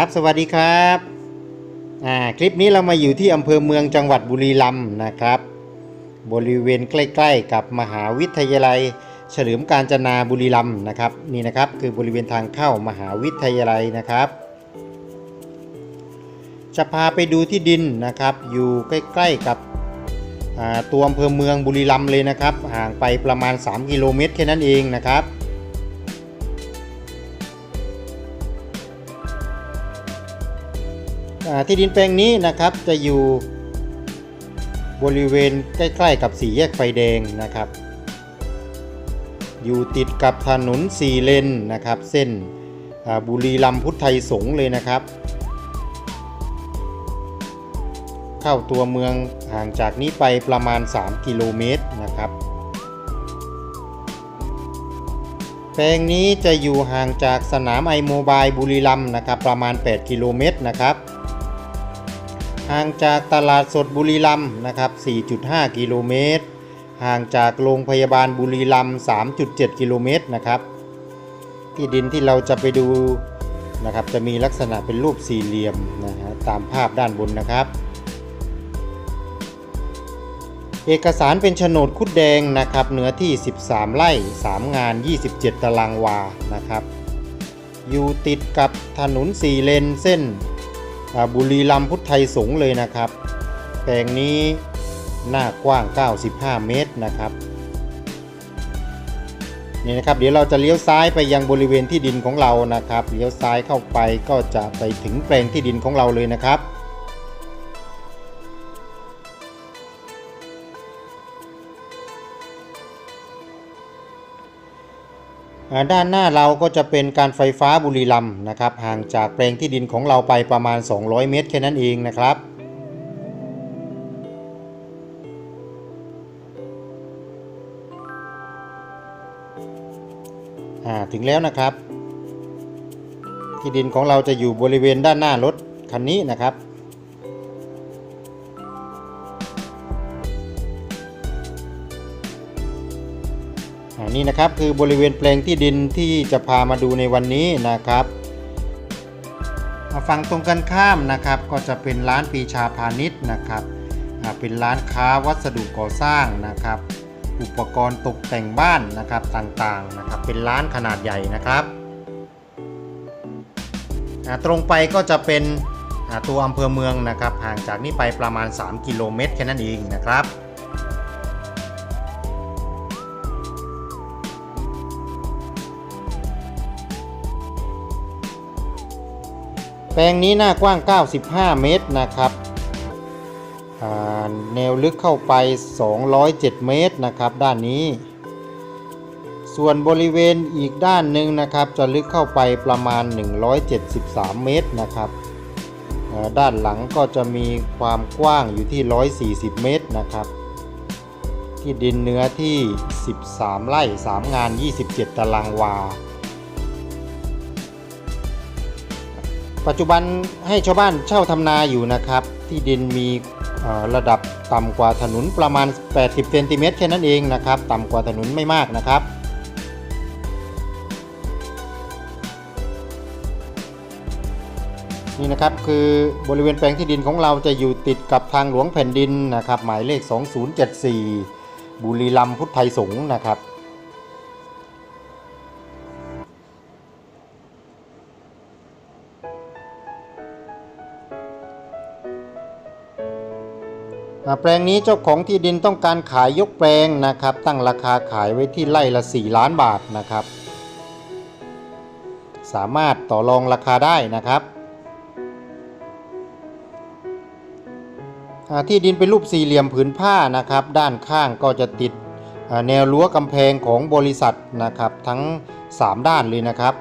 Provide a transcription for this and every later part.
ครับสวัสดีครับอ่าคลิปนี้เรามาอยู่ที่อำเภอเมืองจังหวัดบุรีรัมย์นะครับ บริเวณใกล้ๆ กับมหาวิทยาลัย เฉลิมกาญจนาบุรีรัมย์นะครับนี่นะครับคือบริเวณทางเข้ามหาวิทยาลัยนะครับ จะพาไปดูที่ดินนะครับ อยู่ใกล้ๆกับตัวอำเภอเมืองบุรีรัมย์เลยนะครับ ห่างไปประมาณ 3 กิโลเมตรแค่นั้นเองนะครับ ที่ดินแปลงนี้นะครับจะอยู่บริเวณใกล้ๆกับสี่แยกไฟแดงนะครับ อยู่ติดกับถนนสี่เลนนะครับ เส้นบุรีรัมพุทธไทยสงเลยนะครับ เข้าตัวเมืองห่างจากนี้ไปประมาณ 3 กิโลเมตรนะครับ แปลงนี้จะอยู่ห่างจากสนามไอโมบายบุรีรัมนะครับประมาณ 8 กิโลเมตรนะครับ ห่างจากตลาดสดบุรีรัมย์นะครับ 4.5 กิโลเมตร ห่างจากโรงพยาบาลบุรีรัมย์ 3.7 กิโลเมตรนะครับ ที่ดินที่เราจะไปดูนะครับ จะมีลักษณะเป็นรูปสี่เหลี่ยมนะฮะตามภาพด้านบนนะครับ เอกสารเป็นโฉนดคุดแดงนะครับ เนื้อที่ 13 ไร่ 3 งาน 27 ตารางวา นะครับ อยู่ติดกับถนนสี่เลนเส้น บุรีรัมพุทธไทยสงเลยนะครับ แปลงนี้หน้ากว้าง 95 เมตรนะครับนี่นะครับเดี๋ยวเราจะเลี้ยวซ้ายไปยังบริเวณที่ดินของเรานะครับเลี้ยวซ้ายเข้าไปก็จะไปถึงแปลงที่ดินของเราเลยนะครับ ด้านหน้าเราก็จะเป็นการไฟฟ้าบุรีรัมนะครับห่างจากแปลงที่ดินของเราไปประมาณ 200 เมตรแค่นั้นเองนะครับถึงแล้วนะครับ ที่ดินของเราจะอยู่บริเวณด้านหน้ารถคันนี้นะครับ นี่นะครับคือบริเวณแปลงที่ดินที่จะพามาดูในวันนี้นะครับมาฝั่งตรงกันข้ามนะครับก็จะเป็นร้านปีชาพาณิชย์นะครับเป็นร้านค้าวัสดุก่อสร้างนะครับ อุปกรณ์ตกแต่งบ้านนะครับต่างๆนะครับเป็นร้านขนาดใหญ่นะครับตรงไปก็จะเป็นตัวอำเภอเมืองนะครับห่างจากนี้ไปประมาณ 3 กิโลเมตรแค่นั้นเองนะครับ ปลงนี้หน้ากว้าง 95 เมตรนะครับแนวลึกเข้าไป 207 เมตรนะครับ ด้านนี้ ส่วนบริเวณอีกด้านหนึ่งนะครับ จะลึกเข้าไปประมาณ 173 เมตรนะครับด้านหลังก็จะมีความกว้างอยู่ที่ 140 เมตรนะครับ ที่ดินเนื้อที่ 13 ไร่ 3 งาน 27 ตารางวา ปัจจุบันให้ชาวบ้านเช่าทำนาอยู่นะครับ ที่ดินมีระดับต่ำกว่าถนนประมาณ 80 เซนติเมตรแค่นั้นเองนะครับ ต่ำกว่าถนนไม่มากนะครับนี่นะครับคือบริเวณแปลงที่ดินของเราจะอยู่ติดกับทางหลวงแผ่นดินนะครับ หมายเลข 2074 บุรีรัมย์พุทธไทยสงฆ์นะครับ แปลงนี้เจ้าของที่ดินต้องการขายยกแปลงนะครับ ตั้งราคาขายไว้ที่ไร่ละ 4 ล้านบาทนะครับ สามารถต่อรองราคาได้นะครับ ที่ดินเป็นรูปสี่เหลี่ยมผืนผ้านะครับ ด้านข้างก็จะติดแนวรั้วกำแพงของบริษัทนะครับ ทั้ง 3 ด้านเลยนะครับ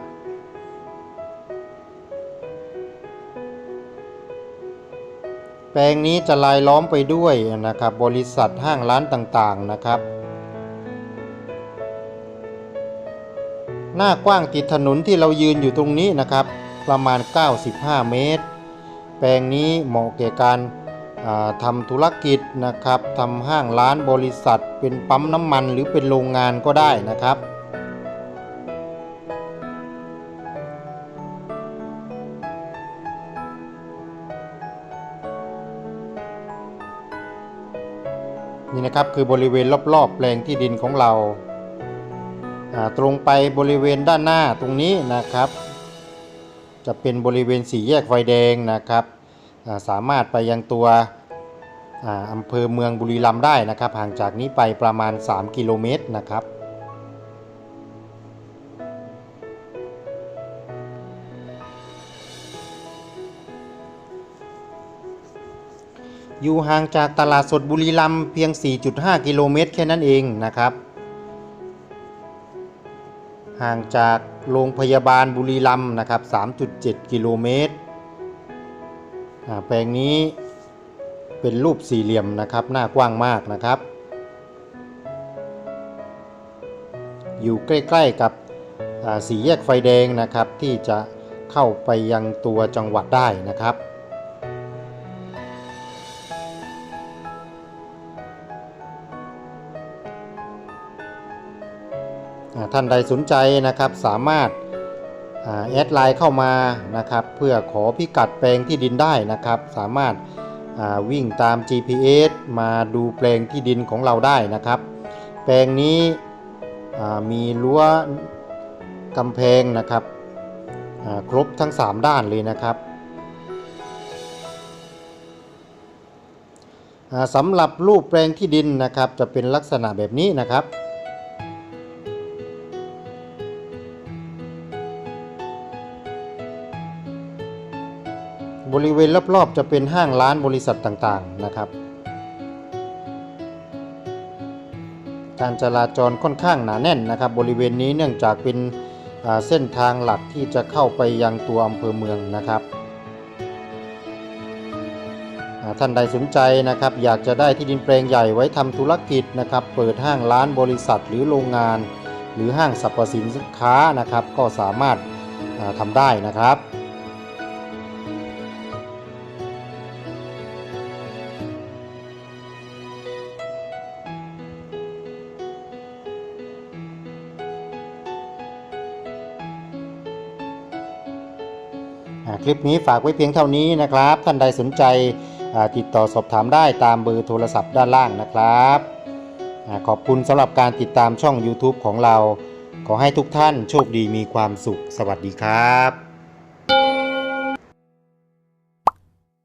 ลงนี้จะลายล้อมไปด้วยนะครับ บริษัทห้างร้านต่างๆนะครับ หน้ากว้างติดถนนที่เรายืนอยู่ตรงนี้นะครับ ประมาณ 95 เมตร แปลงนี้เหมาะแก่การาทำธุรกิจนะครับทำห้างร้านบริษัท เป็นปั๊มน้ำมันหรือเป็นโรงงานก็ได้นะครับ นี่นะครับคือบริเวณรอบๆ แปลงที่ดินของเราาตรงไปบริเวณด้านหน้าตรงนี้นะครับ จะเป็นบริเวณสี่แยกไฟแดงนะครับาสามารถไปยังตัวออำเภอเมืองบุรีรัมย์ได้นะครับ ห่างจากนี้ไปประมาณ 3 กิโลเมตรนะครับ อยู่ห่างจากตลาดสดบุรีรัมย์เพียง 4.5 กิโลเมตรแค่นั้นเองนะครับ ห่างจากโรงพยาบาลบุรีรัมย์นะครับ 3.7 กิโลเมตรแปลงนี้เป็นรูปสี่เหลี่ยมนะครับ หน้ากว้างมากนะครับ อยู่ใกล้ๆกับสี่แยกไฟแดงนะครับ ที่จะเข้าไปยังตัวจังหวัดได้นะครับ ท่านใดสนใจนะครับสามารถแอดไลน์เข้ามานะครับเพื่อขอพิกัดแปลงที่ดินได้นะครับ สามารถวิ่งตาม GPS มาดูแปลงที่ดินของเราได้นะครับ แปลงนี้มีรั้วกำแพงนะครับครบทั้ง 3 ด้านเลยนะครับสำหรับรูปแปลงที่ดินนะครับจะเป็นลักษณะแบบนี้นะครับ บริเวณรอบๆ จะเป็นห้างร้านบริษัทต่างๆนะครับ การจราจรค่อนข้างหนาแน่นนะครับ บริเวณนี้เนื่องจากเป็นเส้นทางหลักที่จะเข้าไปยังตัวอำเภอเมืองนะครับท่านใดสนใจนะครับ อยากจะได้ที่ดินแปลงใหญ่ไว้ทำธุรกิจนะครับ เปิดห้างร้านบริษัทหรือโรงงาน หรือห้างสรรพสินค้านะครับ ก็สามารถอ่าทำได้นะครับ คลิปนี้ฝากไว้เพียงเท่านี้นะครับ ท่านใดสนใจติดต่อสอบถามได้ตามเบอร์โทรศัพท์ด้านล่างนะครับอขอบคุณสำหรับการติดตามช่อง YouTube ของเรา ขอให้ทุกท่านโชคดีมีความสุข สวัสดีครับ